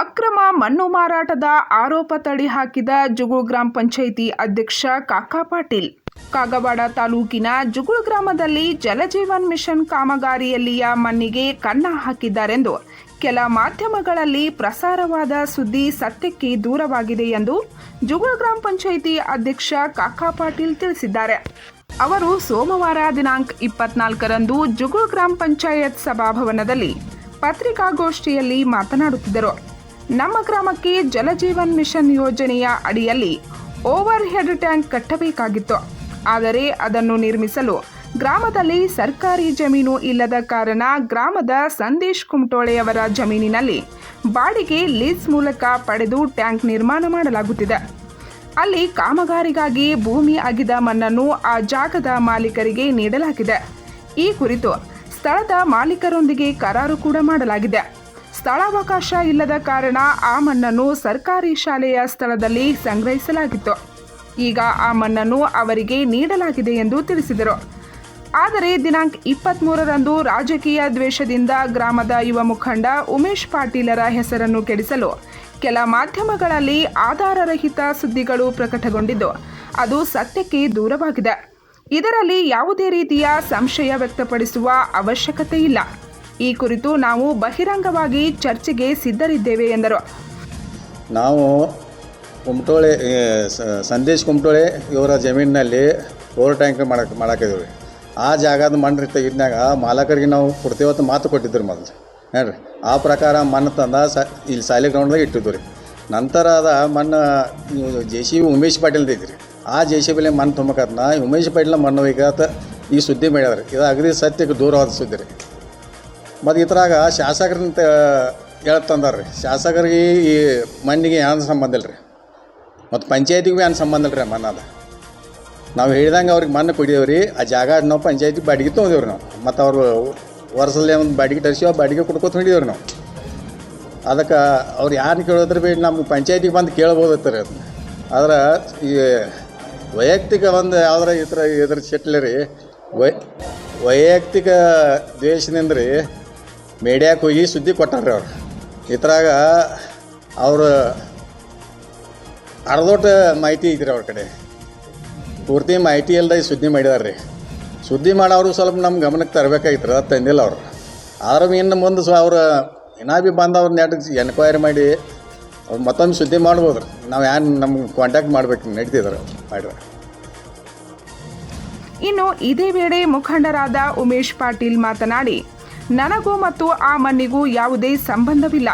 ಅಕ್ರಮ ಮಣ್ಣು ಮಾರಾಟದ ಆರೋಪ ತಳಿ ಹಾಕಿದ ಜುಗುಳ್ ಗ್ರಾಮ ಪಂಚಾಯಿತಿ ಅಧ್ಯಕ್ಷ ಕಾಕಾ ಪಾಟೀಲ್. ಕಾಗವಾಡ ತಾಲೂಕಿನ ಜುಗುಳ್ ಗ್ರಾಮದಲ್ಲಿ ಜಲಜೀವನ್ ಮಿಷನ್ ಕಾಮಗಾರಿಯಲ್ಲಿಯ ಮಣ್ಣಿಗೆ ಕನ್ನ ಹಾಕಿದ್ದಾರೆಂದು ಕೆಲ ಮಾಧ್ಯಮಗಳಲ್ಲಿ ಪ್ರಸಾರವಾದ ಸುದ್ದಿ ಸತ್ಯಕ್ಕೆ ದೂರವಾಗಿದೆ ಎಂದು ಜುಗುಳ್ ಗ್ರಾಮ ಪಂಚಾಯಿತಿ ಅಧ್ಯಕ್ಷ ಕಾಕಾ ಪಾಟೀಲ್ ತಿಳಿಸಿದ್ದಾರೆ. ಅವರು ಸೋಮವಾರ ದಿನಾಂಕ ಇಪ್ಪತ್ನಾಲ್ಕರಂದು ಜುಗುಳ್ ಗ್ರಾಮ ಪಂಚಾಯತ್ ಸಭಾಭವನದಲ್ಲಿ ಪತ್ರಿಕಾಗೋಷ್ಠಿಯಲ್ಲಿ ಮಾತನಾಡುತ್ತಿದ್ದರು. ನಮ್ಮ ಗ್ರಾಮಕ್ಕೆ ಜಲಜೀವನ್ ಮಿಷನ್ ಯೋಜನೆಯ ಅಡಿಯಲ್ಲಿ ಓವರ್ ಹೆಡ್ ಟ್ಯಾಂಕ್ ಕಟ್ಟಬೇಕಾಗಿತ್ತು. ಆದರೆ ಅದನ್ನು ನಿರ್ಮಿಸಲು ಗ್ರಾಮದಲ್ಲಿ ಸರ್ಕಾರಿ ಜಮೀನು ಇಲ್ಲದ ಕಾರಣ ಗ್ರಾಮದ ಸಂದೇಶ್ ಕುಮಟೋಳೆಯವರ ಜಮೀನಿನಲ್ಲಿ ಬಾಡಿಗೆ ಲೀಸ್ ಮೂಲಕ ಪಡೆದು ಟ್ಯಾಂಕ್ ನಿರ್ಮಾಣ ಮಾಡಲಾಗುತ್ತಿದೆ. ಅಲ್ಲಿ ಕಾಮಗಾರಿಗಾಗಿ ಭೂಮಿ ಅಗಿದ ಮಣ್ಣನ್ನು ಆ ಜಾಗದ ಮಾಲೀಕರಿಗೆ ನೀಡಲಾಗಿದೆ. ಈ ಕುರಿತು ಸ್ಥಳದ ಮಾಲೀಕರೊಂದಿಗೆ ಕರಾರು ಕೂಡ ಮಾಡಲಾಗಿದೆ. ಸ್ಥಳಾವಕಾಶ ಇಲ್ಲದ ಕಾರಣ ಆ ಮಣ್ಣನ್ನು ಸರ್ಕಾರಿ ಶಾಲೆಯ ಸ್ಥಳದಲ್ಲಿ ಸಂಗ್ರಹಿಸಲಾಗಿತ್ತು. ಈಗ ಆ ಮಣ್ಣನ್ನು ಅವರಿಗೆ ನೀಡಲಾಗಿದೆ ಎಂದು ತಿಳಿಸಿದರು. ಆದರೆ ದಿನಾಂಕ ಇಪ್ಪತ್ತ್ಮೂರರಂದು ರಾಜಕೀಯ ದ್ವೇಷದಿಂದ ಗ್ರಾಮದ ಯುವ ಮುಖಂಡ ಉಮೇಶ್ ಪಾಟೀಲರ ಹೆಸರನ್ನು ಕೆಡಿಸಲು ಕೆಲ ಮಾಧ್ಯಮಗಳಲ್ಲಿ ಆಧಾರರಹಿತ ಸುದ್ದಿಗಳು ಪ್ರಕಟಗೊಂಡಿದ್ದು, ಅದು ಸತ್ಯಕ್ಕೆ ದೂರವಾಗಿದೆ. ಇದರಲ್ಲಿ ಯಾವುದೇ ರೀತಿಯ ಸಂಶಯ ವ್ಯಕ್ತಪಡಿಸುವ ಅವಶ್ಯಕತೆ ಇಲ್ಲ ಈ ಕುರಿತು ನಾವು ಬಹಿರಂಗವಾಗಿ ಚರ್ಚೆಗೆ ಸಿದ್ಧರಿದ್ದೇವೆ ಎಂದರು. ನಾವು ಕುಮಟೋಳೆ ಸಂದೇಶ್ ಕುಮಟೋಳೆ ಇವರ ಜಮೀನಿನಲ್ಲಿ ಓವರ್ ಟ್ಯಾಂಕ್ ಮಾಡಕ್ಕೆ ಮಾಡಾಕಿದ್ದೀವಿ. ಆ ಜಾಗದ ಮಣ್ಣು ತೆಗಿದ್ನಾಗ ಮಾಲಕರಿಗೆ ನಾವು ಕೊಡ್ತೇವತ್ತು ಮಾತು ಕೊಟ್ಟಿದ್ರು ಮೊದಲು. ರೀ ಆ ಪ್ರಕಾರ ಮಣ್ಣು ತಂದ ಸ, ಇಲ್ಲಿ ಸಾಲಿ ಗ್ರೌಂಡ್ದಾಗ ಇಟ್ಟಿದ್ದು ರೀ. ನಂತರ ಅದ ಮಣ್ಣು J C B Umesh Patil ರೀ ಆ ಜೆ ಸಿ ಬಿಲೆ ಮಣ್ಣು ತುಂಬಕತ್ನ ಉಮೇಶ್ ಪಾಟೀಲ್ ಮಣ್ಣು ಈಗ ಈ ಸುದ್ದಿ ಮಾಡ್ಯಾರ ಇದು ಅಗದಿ ಸತ್ಯಕ್ಕೆ ದೂರವಾದ ಸುದ್ದಿ ರೀ. ಮತ್ತು ಇದ್ರಾಗ ಶಾಸಕರಂತ ಹೇಳ್ತಂದಾರ್ರಿ. ಶಾಸಕರಿಗೆ ಈ ಮಣ್ಣಿಗೆ ಏನು ಸಂಬಂಧ ಇಲ್ಲ ರೀ ಮತ್ತು ಪಂಚಾಯತಿಗೂ ಏನು ಸಂಬಂಧ ಇಲ್ಲ ರೀ ಮಣ್ಣದ ನಾವು ಹೇಳ್ದಂಗೆ ಅವ್ರಿಗೆ ಮಣ್ಣು ಕೊಡಿದೇವೆ ರೀ ಆ ಜಾಗ ನಾವು ಪಂಚಾಯತಿ ಬಾಡಿಗೆ ತೊಗೊಂಡೇವ್ರಿ ನಾವು. ಮತ್ತು ಅವರು ವರ್ಷದಲ್ಲಿ ಒಂದು ಬಾಡಿಗೆ ತರಿಸಿ ಅವ್ರು ಬಾಡಿಗೆ ಕೊಡ್ಕೊತ ಹೊಂಡಿದೇವ್ರಿ ನಾವು. ಅದಕ್ಕೆ ಅವ್ರು ಯಾರು ಕೇಳಿದ್ರೆ ಭೀ ನಮ್ಮ ಪಂಚಾಯತಿಗೆ ಬಂದು ಕೇಳ್ಬೋದತ್ತ ರೀ ಅದನ್ನ ಆದ್ರೆ ಈ ವೈಯಕ್ತಿಕ ಒಂದು ಯಾವ್ದಾರ ಈ ಥರ ಇದ್ರ ಚಟ್ಲಿ ರೀ ವೈ, ವೈಯಕ್ತಿಕ ದ್ವೇಷದಿಂದ ರೀ ಮೀಡಿಯಾಕ್ಕೆ ಹೋಗಿ ಸುದ್ದಿ ಕೊಟ್ಟಾರ್ರಿ ಅವ್ರು. ಇದ್ರಾಗ ಅವರು ಅರ್ಧೊಟ್ಟು ಮಾಹಿತಿ ಐತ್ರಿ ಅವ್ರ ಕಡೆ. ಪೂರ್ತಿ ಮಾಹಿತಿ ಇಲ್ಲದೆ ಸುದ್ದಿ ಮಾಡಿದಾರೆ ರೀ ಸುದ್ದಿ ಮಾಡೋರು ಸ್ವಲ್ಪ ನಮ್ಮ ಗಮನಕ್ಕೆ ತರಬೇಕಾಗಿತ್ತು ಅದು ತಂದಿಲ್ಲ ಅವರು. ಆದ್ರೆ ಇನ್ನು ಮುಂದೆ ಸೊ ಅವ್ರು ಇನ್ನೂ ಭೀ ಬಂದು ಅವ್ರನ್ನ ನೆಟ್ ಎನ್ಕ್ವೈರಿ ಮಾಡಿ ಅವ್ರು ಮತ್ತೊಮ್ಮೆ ಸುದ್ದಿ ಮಾಡ್ಬೋದು ನಾವು ಏನು ನಮ್ಗೆ ಕಾಂಟ್ಯಾಕ್ಟ್ ಮಾಡ್ಬೇಕು ನಡೀತಿದ್ರು ಮಾಡಿದ್ರೆ ಇನ್ನು ಇದೇ ವೇಳೆ ಮುಖಂಡರಾದ ಉಮೇಶ್ ಪಾಟೀಲ್ ಮಾತನಾಡಿ ನನಗೂ ಮತ್ತು ಆ ಮಣ್ಣಿಗೂ ಯಾವುದೇ ಸಂಬಂಧವಿಲ್ಲ.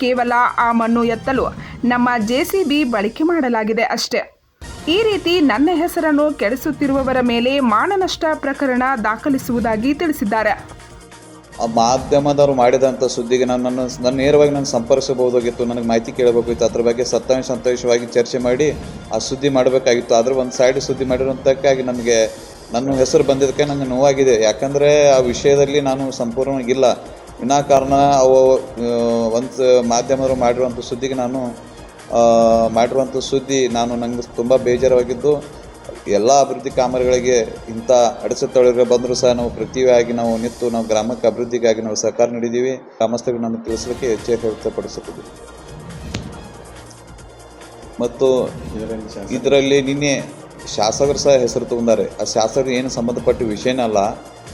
ಕೇವಲ ಆ ಮಣ್ಣು ಎತ್ತಲು ನಮ್ಮ ಜೆಸಿಬಿ ಬಳಕೆ ಮಾಡಲಾಗಿದೆ ಅಷ್ಟೇ. ಈ ರೀತಿ ನನ್ನ ಹೆಸರನ್ನು ಕೆಡಿಸುತ್ತಿರುವವರ ಮೇಲೆ ಮಾನನಷ್ಟ ಪ್ರಕರಣ ದಾಖಲಿಸುವುದಾಗಿ ತಿಳಿಸಿದ್ದಾರೆ. ಮಾಧ್ಯಮದವರು ಮಾಡಿದಂಥ ಸುದ್ದಿಗೆ ನನ್ನನ್ನು ನನ್ನ ನೇರವಾಗಿ ನಾನು ಸಂಪರ್ಕಿಸಬಹುದಾಗಿತ್ತು ನನಗೆ ಮಾಹಿತಿ ಕೇಳಬೇಕಾಗಿತ್ತು. ಅದ್ರ ಬಗ್ಗೆ ಸತ್ಯಾಂಶ ಸಂತೋಷವಾಗಿ ಚರ್ಚೆ ಮಾಡಿ ಆ ಸುದ್ದಿ ಮಾಡಬೇಕಾಗಿತ್ತು. ಆದರೆ ಒಂದು ಸೈಡ್ ಸುದ್ದಿ ಮಾಡಿರೋಂಥಕ್ಕಾಗಿ ನನಗೆ ನನ್ನ ಹೆಸರು ಬಂದಿದ್ದಕ್ಕೆ ನನಗೆ ನೋವಾಗಿದೆ. ಯಾಕಂದರೆ ಆ ವಿಷಯದಲ್ಲಿ ನಾನು ಸಂಪೂರ್ಣವಾಗಿಲ್ಲ. ವಿನಾಕಾರಣ ಅವು ಒಂದು ಮಾಧ್ಯಮರು ಮಾಡಿರುವಂಥ ಸುದ್ದಿಗೆ ನಾನು ಮಾಡಿರುವಂಥ ಸುದ್ದಿ ನಾನು ನನಗೆ ತುಂಬ ಬೇಜಾರಾಗಿದ್ದು. ಎಲ್ಲ ಅಭಿವೃದ್ಧಿ ಕಾಮಗಾರಿಗಳಿಗೆ ಇಂಥ ಅಡಚಣೆಗಳು ಬಂದರೂ ಸಹ ನಾವು ಪ್ರತಿಯಾಗಿ ನಾವು ನಿಂತು ನಾವು ಗ್ರಾಮಕ್ಕೆ ಅಭಿವೃದ್ಧಿಗಾಗಿ ನಾವು ಸಹಕಾರ ನೀಡಿದ್ದೀವಿ. ಗ್ರಾಮಸ್ಥರಿಗೆ ನಾನು ತಿಳಿಸಲಿಕ್ಕೆ ಎಚ್ಚರಿಕೆ ವ್ಯಕ್ತಪಡಿಸುತ್ತಿದ್ದೆ ಮತ್ತು ಇದರಲ್ಲಿ ನಿನ್ನೆ ಶಾಸಕರು ಸಹ ಹೆಸರು ತಗೊಂಡಾರೆ. ಆ ಶಾಸಕರು ಏನು ಸಂಬಂಧಪಟ್ಟ ವಿಷಯನೇ ಅಲ್ಲ.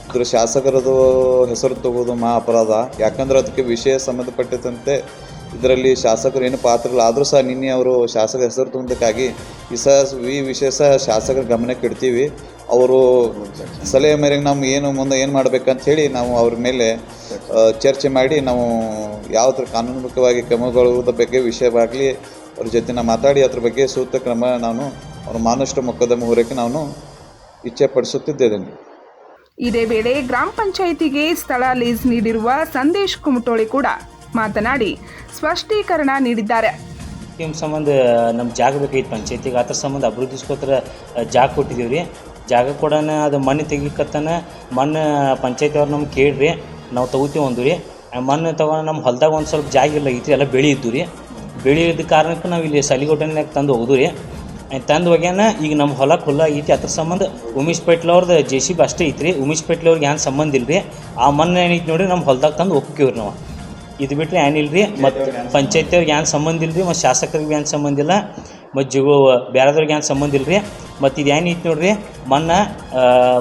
ಇದ್ರ ಶಾಸಕರದು ಹೆಸರು ತಗೋದು ಮಹಾ ಅಪರಾಧ. ಯಾಕಂದ್ರೆ ಅದಕ್ಕೆ ವಿಷಯ ಸಂಬಂಧಪಟ್ಟಂತೆ ಇದರಲ್ಲಿ ಶಾಸಕರು ಏನು ಪಾತ್ರ ಇಲ್ಲ ಆದರೂ ಸಹ ನಿನ್ನೆ ಅವರು ಶಾಸಕ ಹೆಸರು ತಗೊಂಡಕ್ಕಾಗಿ ಈ ಸಹ ಈ ವಿಷಯ ಸಹ ಶಾಸಕರ ಗಮನಕ್ಕೆ ಇಡ್ತೀವಿ. ಅವರು ಸಲಹೆ ಮೇರೆಗೆ ನಾವು ಏನು ಮುಂದೆ ಏನು ಮಾಡಬೇಕಂತ ಹೇಳಿ ನಾವು ಅವ್ರ ಮೇಲೆ ಚರ್ಚೆ ಮಾಡಿ ನಾವು ಯಾವ ಥರ ಕಾನೂನುಬದ್ಧವಾಗಿ ಕ್ರಮಗಳ ಬಗ್ಗೆ ವಿಷಯವಾಗಲಿ ಅವ್ರ ಜೊತೆ ನಾವು ಮಾತಾಡಿ ಅದ್ರ ಬಗ್ಗೆ ಸೂಕ್ತ ಕ್ರಮ ನಾನು ಅವ್ರ ಮಾನಷ್ಟು ಮೊಕದ್ದಮೆ ಹೂರಕ್ಕೆ ನಾನು ಇಚ್ಛೆ ಪಡಿಸುತ್ತಿದ್ದೇನೆ ಇದೇ ವೇಳೆ ಗ್ರಾಮ ಪಂಚಾಯಿತಿಗೆ ಸ್ಥಳ ಲೀಸ್ ನೀಡಿರುವ ಸಂದೇಶ್ ಕುಮಟೋಳಿ ಕೂಡ ಮಾತನಾಡಿ ಸ್ಪಷ್ಟೀಕರಣ ನೀಡಿದ್ದಾರೆ. ಸ್ಕೀಮ್ ಸಂಬಂಧ ನಮ್ಮ ಜಾಗ ಬೇಕಾಗಿತ್ತು ಪಂಚಾಯತಿಗೆ ಅದ್ರ ಸಂಬಂಧ ಅಭಿವೃದ್ಧಿಸ್ಕೋತ್ರ ಜಾಗ ಕೊಟ್ಟಿದ್ದೀವಿ ರೀ. ಜಾಗ ಕೊಡೋಣ ಅದು ಮಣ್ಣು ತೆಗಿಕತ್ತನ ಮಣ್ಣು ಪಂಚಾಯತಿ ಅವ್ರು ನಮ್ಗೆ ಕೇಳ್ರಿ ನಾವು ತಗೋತೀವಿ ಒಂದು ರೀ. ಆ ಮಣ್ಣು ತಗೊಂಡು ನಮ್ಮ ಹೊಲ್ದಾಗ ಒಂದು ಸ್ವಲ್ಪ ಜಾಗ ಇಲ್ಲ ಐತಿ ಎಲ್ಲ ಬೆಳೆ ಇದ್ದು ರೀ. ಬೆಳೆ ಇದ್ದ ಕಾರಣಕ್ಕೆ ನಾವು ಇಲ್ಲಿ ಸಲಿಗೊಟ್ಟನ್ಯಾಗ ತಂದು ಹೋಗ್ದು ರೀ. ತಂದು ಹೋಗ್ಯಾನ ಈಗ ನಮ್ಮ ಹೊಲ ಖುಲ್ಲ ಐತಿ ಅದ್ರ ಸಂಬಂಧ ಉಮೇಶ್ ಪೇಟ್ಲ ಅವ್ರದ್ದು ಜೆ ಸಿ ಬಿ ಅಷ್ಟೇ ಐತ್ರಿ. ಉಮೇಶ್ ಪೇಟ್ಲ ಅವ್ರಿಗೆ ಏನು ಸಂಬಂಧ ಇಲ್ಲ ರೀ ಆ ಮೊನ್ನೆ ಏನೈತಿ ನೋಡ್ರಿ ನಮ್ಮ ಹೊಲ್ದಾಗ ತಂದು ಒಪ್ಕೇವ್ರಿ ನಾವು. ಇದು ಬಿಟ್ಟರೆ ಏನಿಲ್ಲ ರೀ ಮತ್ತು ಪಂಚಾಯತಿಯವ್ರಿಗೆ ಏನು ಸಂಬಂಧ ಇಲ್ಲ ರೀ ಮತ್ತು ಶಾಸಕರಿಗೆ ಏನು ಸಂಬಂಧ ಇಲ್ಲ? ಮತ್ತು ಜಿಗೋ ಬೇರೆದವ್ರಿಗೆ ಏನು ಸಂಬಂಧ ಇಲ್ಲ ರೀ ಮತ್ತು ಇದು ಏನೈತಿ ನೋಡ್ರಿ? ಮೊನ್ನೆ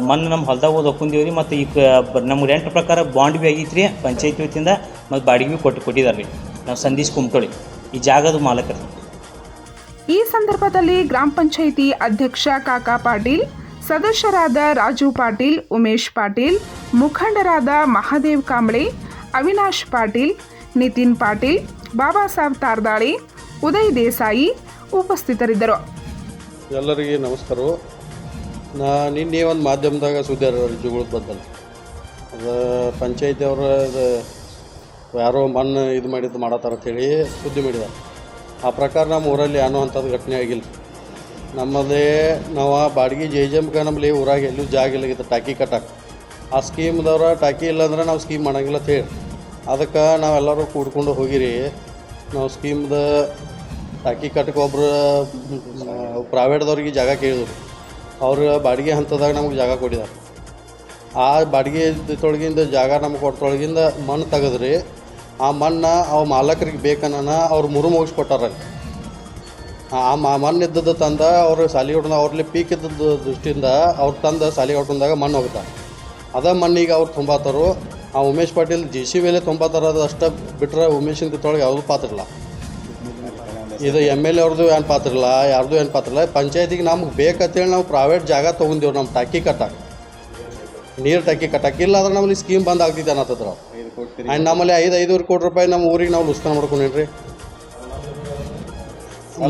ಮಣ್ಣು ನಮ್ಮ ಹೊಲ್ದಾಗ ಓದಿ ಒಪ್ಕೊಂಡಿವ್ರಿ ಮತ್ತು ಈಗ ನಮ್ಗೆ ರೆಂಟ್ ಪ್ರಕಾರ ಬಾಂಡ್ ಭೀ ಆಗೈತೆ ರೀ ಪಂಚಾಯತಿ ವತಿಯಿಂದ, ಮತ್ತು ಬಾಡಿಗೆ ಭೀ ಕೊಟ್ಟು ಕೊಟ್ಟಿದ್ದಾರೆ ರೀ ನಾವು ಸಂದೀಶ್ ಕುಮ್ಕೊಳ್ಳಿ ಈ ಜಾಗದ ಮಾಲಕರು. ಈ ಸಂದರ್ಭದಲ್ಲಿ ಗ್ರಾಮ ಪಂಚಾಯಿತಿ ಅಧ್ಯಕ್ಷ ಕಾಕಾ ಪಾಟೀಲ್, ಸದಸ್ಯರಾದ ರಾಜು ಪಾಟೀಲ್, ಉಮೇಶ್ ಪಾಟೀಲ್, ಮುಖಂಡರಾದ ಮಹಾದೇವ್ ಕಾಂಬಳೆ, ಅವಿನಾಶ್ ಪಾಟೀಲ್, ನಿತಿನ್ ಪಾಟೀಲ್ ಬಾಬಾ ಸಾಹೇಬ್ ತಾರ್ದಾಳಿ, ಉದಯ್ ದೇಸಾಯಿ ಉಪಸ್ಥಿತರಿದ್ದರು. ಎಲ್ಲರಿಗೆ ನಮಸ್ಕಾರ. ನಾ ನಿನ್ನೆ ಒಂದು ಮಾಧ್ಯಮದಾಗ ಸುದ್ದಿ ಜಗಳ ಬದ್ದಲ್ ಅದು ಪಂಚಾಯತಿ ಅವರ ಯಾರೋ ಮಣ್ಣು ಇದು ಮಾಡಿದ್ದು ಮಾಡತ್ತಾರ ಅಂತೇಳಿ ಸುದ್ದಿ ಮಾಡಿದಾರೆ ಆ ಪ್ರಕಾರ ನಮ್ಮ ಊರಲ್ಲಿ ಏನೋ ಅಂಥದ್ದು ಘಟನೆ ಆಗಿಲ್ಲ. ನಮ್ಮದೇ ನಾವು ಬಾಡಿಗೆ ಜೆ ಜಮ್ಗೆ ನಮ್ಮಲ್ಲಿ ಊರಾಗ ಎಲ್ಲೂ ಜಾಗ ಇಲ್ಲಾಗಿತ್ತು ಟಾಕಿ ಕಟ್ಟಕ್ಕೆ ಆ ಸ್ಕೀಮ್ದವ್ರ ಟಾಕಿ ಇಲ್ಲ ಅಂದ್ರೆ ನಾವು ಸ್ಕೀಮ್ ಮಾಡಂಗಿಲ್ಲ ಅಂತ ಹೇಳಿ. ಅದಕ್ಕೆ ನಾವೆಲ್ಲರೂ ಕೂಡ್ಕೊಂಡು ಹೋಗಿರಿ. ನಾವು ಸ್ಕೀಮ್ದ ಟಾಕಿ ಕಟ್ಟಕ್ಕೆ ಒಬ್ಬರು ಪ್ರೈವೇಟ್ದವ್ರಿಗೆ ಜಾಗ ಕೇಳಿದ್ರು. ಅವ್ರು ಬಾಡಿಗೆ ಹಂತದಾಗ ನಮ್ಗೆ ಜಾಗ ಕೊಟ್ಟಿದ್ದಾರೆ ಆ ಬಾಡಿಗೆ ತೊಳಗಿಂದ ಜಾಗ ನಮ್ಗೆ ಕೊಟ್ಟೊಳಗಿಂದ ಮಣ್ಣು ತೆಗೆದ್ರಿ. ಆ ಮಣ್ಣು ಅವ ಮಾಲಕರಿಗೆ ಬೇಕನ್ನ ಅವ್ರು ಮುರು ಮುಗಿಸ್ಕೊಟ್ಟಾರ. ಆ ಮಣ್ಣು ಇದ್ದದ್ದು ತಂದ, ಅವರು ಸಾಲಿ ಹೊಡ್ದ ಅವ್ರಲ್ಲಿ ಪೀಕ್ ಇದ್ದದ್ದು ದೃಷ್ಟಿಯಿಂದ ಅವ್ರು ತಂದ ಸಾಲಿ ಹೊಡ್ಕೊಂಡಾಗ ಮಣ್ಣು ಹೋಗ್ತಾರೆ ಅದ ಮಣ್ಣಿಗೆ ಅವ್ರು ತುಂಬಾತಾರು. ಆ ಉಮೇಶ್ ಪಾಟೀಲ್ ಜಿ ಸಿ ಮೇಲೆ ತುಂಬಾತಾರ ಅದು ಅಷ್ಟ ಬಿಟ್ರೆ ಉಮೇಶಿನ ಕಿತ್ತೊಳಗೆ ಯಾವುದು ಪಾತ್ರ ಇಲ್ಲ. ಇದು ಎಂ ಎಲ್ ಎ ಅವ್ರದ್ದು ಏನು ಪಾತ್ರ ಇಲ್ಲ, ಯಾರ್ದು ಏನು ಪಾತ್ರ ಇಲ್ಲ. ಪಂಚಾಯತಿಗೆ ನಮ್ಗೆ ಬೇಕಂತೇಳಿ ನಾವು ಪ್ರೈವೇಟ್ ಜಾಗ ತೊಗೊಂಡೇವು ನಮ್ಮ ಟಾಕಿ ಕಟ್ಟಕ್ಕೆ ನೀರು ಟಕ್ಕಿ ಕಟ್ಟಕ್ಕೆ ಇಲ್ಲ ಅಂದ್ರೆ ನಮ್ಮಲ್ಲಿ ಸ್ಕೀಮ್ ಬಂದ್ ಆಗ್ತಿತ್ತು ಅನ್ನತ್ತದ್ರ. ಆ್ಯಂಡ್ ನಮ್ಮಲ್ಲಿ ಐದು ಕೋಟಿ ರೂಪಾಯಿ ನಮ್ಮ ಊರಿಗೆ ನಾವು ಲುಸ್ತಾನ ಮಾಡ್ಕೊಂಡೇನ್ರಿ.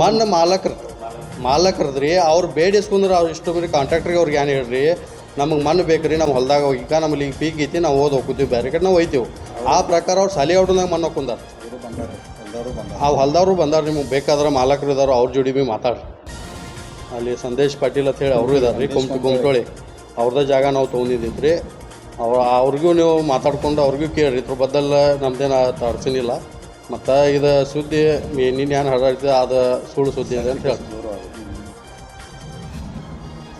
ಮಣ್ಣು ಮಾಲಕರು, ಮಾಲಕರದ್ರಿ, ಅವ್ರು ಬೇಡಿಸ್ಕೊಂಡ್ರೆ ಅವ್ರು ಇಷ್ಟು ಬರೀ ಕಾಂಟ್ರಾಕ್ಟ್ರಿಗೆ ಅವ್ರಿಗೆ ಏನು ಹೇಳ್ರಿ, ನಮಗೆ ಮಣ್ಣು ಬೇಕು ರೀ ನಮ್ಮ ಹೊಲ್ದಾಗ ಈಗ ನಮ್ಮಲ್ಲಿ ಈಗ ಪೀಕ್ ಐತಿ, ನಾವು ಓದ್ ಹೋಗ್ತೀವಿ ಬೇರೆ ಕಡೆ ನಾವು ಒಯ್ತೀವಿ ಆ ಪ್ರಕಾರ ಅವ್ರು ಸಾಲಿ ಔಟ್ನಾಗ ಮಣ್ಣು ಹಾಕೊಂಡಾರ. ಆ ಹೊಲ್ದವ್ರು ಬಂದಾರ, ನಿಮಗೆ ಬೇಕಾದ್ರೆ ಮಾಲಕರು ಇದ್ದಾರೋ ಅವ್ರ ಜೋಡಿ ಬಿ ಮಾತಾಡ್ರಿ. ಅಲ್ಲಿ ಸಂದೇಶ್ ಪಾಟೀಲ್ ಅಂತ ಹೇಳಿ ಅವರು ಇದಾರೆ ರೀ ಕುಮ್ ಅವ್ರದ ಜಾಗ ನಾವು ತೊಗೊಂಡಿದ್ದೀವಿ ರೀ ಅವ್ರ ಅವ್ರಿಗೂ ನೀವು ಮಾತಾಡ್ಕೊಂಡು ಅವ್ರಿಗೂ ಕೇಳಿರಿ. ಇದ್ರ ಬದ್ದಲ್ಲ ನಮ್ದೇನು ತಡ್ಸಿನಿಲ್ಲ ಮತ್ತು ಇದು ಸುದ್ದಿ ನಿನ್ನೆ ಏನು ಹರಡ್ತಿದೆ ಅದು ಸುಳ್ಳು ಸುದ್ದಿ ಅಂತ ಹೇಳ್ತಿದ್ರು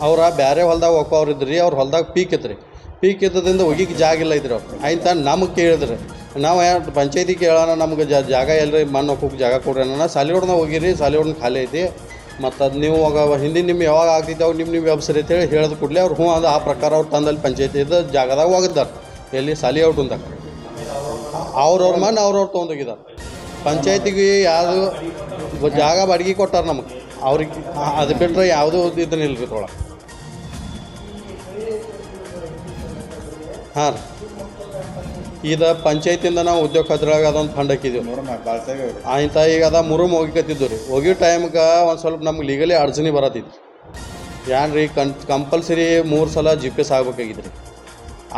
ಅವ್ರ ಬೇರೆ ಹೊಲ್ದಾಗ ಒಕ್ಕವ್ರು ರೀ ಅವ್ರ ಹೊಲ್ದಾಗ ಪೀಕ್ ಇತ್ತು ಪೀಕ್ ಇದ್ದದಿಂದ ಒಗಿಗೆ ಜಾಗ ಇಲ್ಲ ಇದ್ರಿ ಅವ್ರು. ಆಯ್ತು, ನಮಗೆ ಕೇಳಿದ್ರಿ. ನಾವು ಏನು ಪಂಚಾಯತಿ ಕೇಳೋಣ, ನಮ್ಗೆ ಜಾಗ ಎಲ್ಲರಿ ಮಣ್ಣು ಹೋಗಕ್ಕೆ ಜಾಗ ಕೊಡ್ರಿ ಅನ್ನೋಣ. ಸಾಲಿಗೋಡ್ನ ಹೋಗಿರಿ ಸಾಲಿಗೋಡ್ನ ಖಾಲಿ ಐತಿ. ಮತ್ತು ಅದು ನೀವು ಆಗ ಹಿಂದಿನ ನಿಮ್ಮ ಯಾವಾಗ ಆಗ್ತಿದ್ದೆ ನಿಮ್ಮ ನಿಮ್ಮ ವ್ಯವಸ್ಥೆ ಅಂತೇಳಿ ಹೇಳಿದ ಕೂಡಲೇ ಅವ್ರು ಹ್ಞೂ ಅದು, ಆ ಪ್ರಕಾರ ಅವ್ರು ತಂದಲ್ಲಿ ಪಂಚಾಯತಿ ಇದ್ದ ಜಾಗದಾಗ ಹೋಗಿದ್ದಾರೆ. ಎಲ್ಲಿ ಸಾಲಿ ಔಟ್ ಅಂದಾಗ ಅವ್ರವ್ರ ಮಣ್ಣು ಅವ್ರವ್ರು ತೊಗೊಂಡೋಗಿದ್ದಾರೆ ಪಂಚಾಯತಿಗೆ ಯಾವುದು ಜಾಗ ಬಾಡಿಗೆ ಕೊಟ್ಟಾರೆ ನಮಗೆ. ಅವ್ರಿಗೆ ಅದು ಬಿಟ್ಟರೆ ಯಾವುದೂ ಇದನ್ನ ಇಲ್ಲ ರೀ ತೊಳ ಹಾಂ ರೀ. ಇದು ಪಂಚಾಯತಿಯಿಂದ ನಾವು ಉದ್ಯೋಗ ಖಾತ್ರಿಯೊಳಗೆ ಅದೊಂದು ಫಂಡ್ ಹಾಕಿದ್ದೀವಿ ಆಯ್ತಾ ಈಗ ಅದ ಮುರುಮ್ ಹೋಗಿಕತ್ತಿದ್ದು ರೀ ಹೋಗಿ ಟೈಮ್ಗೆ ಒಂದು ಸ್ವಲ್ಪ ನಮ್ಗೆ ಲೀಗಲಿ ಅಡ್ಚಣೆ ಬರತ್ತಿತ್ತು ಏನ್ರಿ ಕನ್ ಕಂಪಲ್ಸರಿ ಮೂರು ಸಲ ಜಿ ಪಿ ಎಸ್ ಆಗ್ಬೇಕಾಗಿತ್ತು ರೀ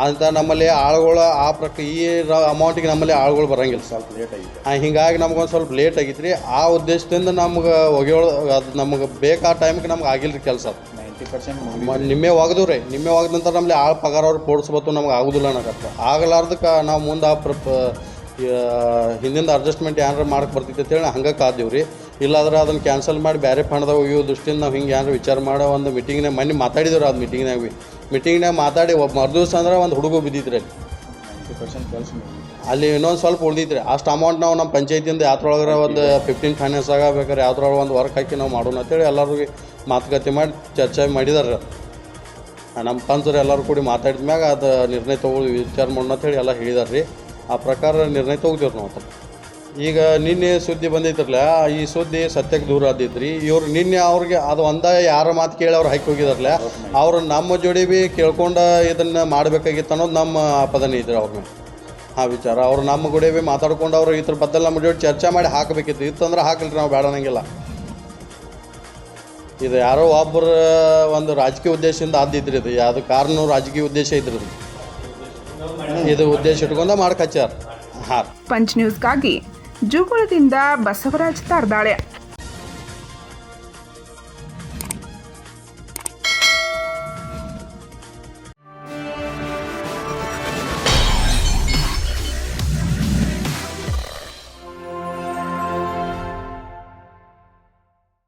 ಅಂತ ನಮ್ಮಲ್ಲಿ ಆಳುಗಳು ಆ ಪ್ರಕ ಈ ಅಮೌಂಟಿಗೆ ನಮ್ಮಲ್ಲಿ ಆಳುಗಳು ಬರಂಗಿಲ್ಲ. ಸ್ವಲ್ಪ ಲೇಟ್ ಆಗಿತ್ತು. ಹಿಂಗಾಗಿ ನಮ್ಗೊಂದು ಸ್ವಲ್ಪ ಲೇಟ್ ಆಗಿತ್ತು ರೀ ಆ ಉದ್ದೇಶದಿಂದ ನಮ್ಗೆ ಒಗೆಯೋಳು ಅದು ನಮ್ಗೆ ಬೇಕಾ ಟೈಮ್ಗೆ ನಮ್ಗೆ ಆಗಿಲ್ಲ ರೀ ಕೆಲಸ. ಮ- ನಿಮ್ಮೆ ಒಗದು ರೀ ನಿಮ್ಮೆ ಒಗದ ನಂತರ ನಮ್ಮಲ್ಲಿ ಆ ಪಗಾರ ಅವ್ರು ಪೋಡ್ಸ್ಬೋದು ನಮ್ಗೆ ಆಗೋದಿಲ್ಲ ಅನ್ನಕತ್ತ. ಆಗಲಾರ್ದಕ್ಕೆ ನಾವು ಮುಂದೆ ಆ ಪ್ರ ಹಿಂದಿಂದ ಅಡ್ಜಸ್ಟ್ಮೆಂಟ್ ಏನಾರ ಮಾಡಕ್ಕೆ ಬರ್ತಿತ್ತು ಅಂತೇಳಿ ಹಂಗೆ ಕಾದೀವಿ ರೀ. ಇಲ್ಲಾದ್ರೆ ಅದನ್ನು ಕ್ಯಾನ್ಸಲ್ ಮಾಡಿ ಬೇರೆ ಫಂಡ್ದಾಗ ಒಯ್ಯೋ ದೃಷ್ಟಿಯಿಂದ ನಾವು ಹಿಂಗೆ ಏನಾರು ವಿಚಾರ ಮಾಡೋ ಒಂದು ಮೀಟಿಂಗ್ನಾಗ ಮೊನ್ನೆ ಮಾತಾಡಿದ್ರು ಅದು ಮೀಟಿಂಗ್ನಾಗ ಭೀ ಮೀಟಿಂಗ್ನಾಗ ಮಾತಾಡಿ ಒಬ್ಬ ಮರುದಿವ್ಸ ಅಂದ್ರೆ ಒಂದು ಹುಡುಗ ಬಿದ್ದಿತ್ತು ರೀ ಅಲ್ಲಿ. ಇನ್ನೊಂದು ಸ್ವಲ್ಪ ಉಳ್ದಿತ್ತು ಅಷ್ಟು ಅಮೌಂಟ್ ನಾವು ನಮ್ಮ ಪಂಚಾಯತಿಯಿಂದ ಯಾವ್ದ್ರೊಳಗೆ ಒಂದು ಫಿಫ್ಟೀನ್ ಫೈನಾನ್ಸ್ ಆಗಬೇಕಾದ್ರೆ ಯಾವ್ದ್ರೊಳಗೆ ಒಂದು ವರ್ಕ್ ಹಾಕಿ ನಾವು ಮಾಡೋಣ ಅಂತೇಳಿ ಎಲ್ಲರಿಗೂ ಮಾತುಕತೆ ಮಾಡಿ, ಚರ್ಚೆ ಮಾಡಿದಾರೆ. ನಮ್ಮ ಪಂಚರು ಎಲ್ಲರೂ ಕೂಡಿ ಮಾತಾಡಿದ ಮ್ಯಾಗ ಅದು ನಿರ್ಣಯ ತೊಗೊಳ್ಳಿ ವಿಚಾರ ಮಾಡೋಣ ಅಂತೇಳಿ ಎಲ್ಲ ಹೇಳಿದಾರೆ ರೀ. ಆ ಪ್ರಕಾರ ನಿರ್ಣಯ ತೊಗೊತೀವ್ರಿ ನಾವು. ಈಗ ನಿನ್ನೆ ಸುದ್ದಿ ಬಂದಿದ್ರಲ್ಲ ಈ ಸುದ್ದಿ ಸತ್ಯಕ್ಕೆ ದೂರ ಆದಿದ್ರಿ ಇವ್ರು ನಿನ್ನೆ ಅವ್ರಿಗೆ ಅದು ಒಂದ ಯಾರ ಮಾತು ಕೇಳಿ ಅವ್ರು ಹಾಕಿ ಹೋಗಿದಾರಲ್ಲ ಅವ್ರು ನಮ್ಮ ಜೋಡಿ ಭೀ ಕೇಳ್ಕೊಂಡು ಇದನ್ನು ಮಾಡಬೇಕಾಗಿತ್ತು ಅನ್ನೋದು ನಮ್ಮ ಪದನೇ ಇದ್ರಿ ಅವ್ರ. ಆ ವಿಚಾರ, ಅವ್ರು ನಮ್ಮ ಗುಡಿ ಭೀ ಮಾತಾಡ್ಕೊಂಡು ಅವ್ರು ಇದ್ರ ಬದಲು ನಮ್ಮ ಜೋಡಿ ಚರ್ಚೆ ಮಾಡಿ ಹಾಕಬೇಕಿತ್ತು. ಇತ್ತಂದ್ರೆ ಹಾಕಲ್ರಿ ನಾವು ಬೇಡ ಅನ್ನಂಗಿಲ್ಲ ಇದು ಯಾರೋ ಒಬ್ಬರ ಒಂದು ರಾಜಕೀಯ ಉದ್ದೇಶದಿಂದ ಆದಿದ್ರಿ ಇದು. ಯಾವುದು ಕಾರಣ ರಾಜಕೀಯ ಉದ್ದೇಶ ಇದ್ರಿ ಇದು. ಉದ್ದೇಶ ಇಟ್ಕೊಂಡ ಮಾಡ್ಕಚ್ಚಾರ ಪಂಚ್ ನ್ಯೂಸ್ಗಾಗಿ ಜುಗುಳದಿಂದ ಬಸವರಾಜ್ ತಾರ್ದಾಳೆ.